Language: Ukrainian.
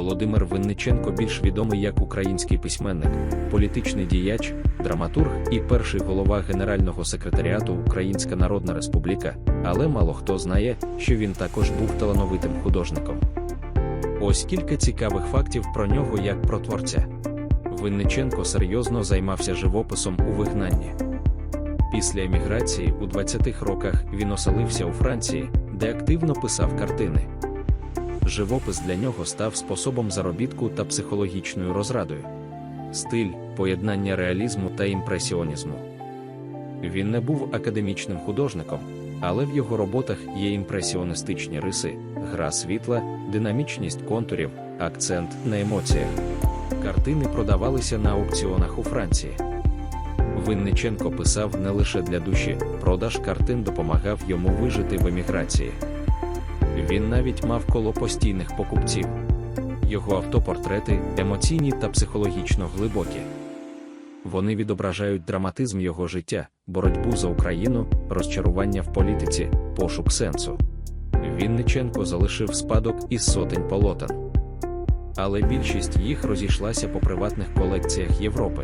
Володимир Винниченко більш відомий як український письменник, політичний діяч, драматург і перший голова Генерального секретаріату Українська Народна Республіка, але мало хто знає, що він також був талановитим художником. Ось кілька цікавих фактів про нього як про творця. Винниченко серйозно займався живописом у вигнанні. Після еміграції у 20-х роках він оселився у Франції, де активно писав картини. Живопис для нього став способом заробітку та психологічною розрадою. Стиль поєднання реалізму та імпресіонізму. Він не був академічним художником, але в його роботах є імпресіоністичні риси, гра світла, динамічність контурів, акцент на емоціях. Картини продавалися на аукціонах у Франції. Винниченко писав не лише для душі, продаж картин допомагав йому вижити в еміграції. Він навіть мав коло постійних покупців. Його автопортрети емоційні та психологічно глибокі. Вони відображають драматизм його життя, боротьбу за Україну, розчарування в політиці, пошук сенсу. Вінниченко залишив спадок із сотень полотен. Але більшість їх розійшлася по приватних колекціях Європи.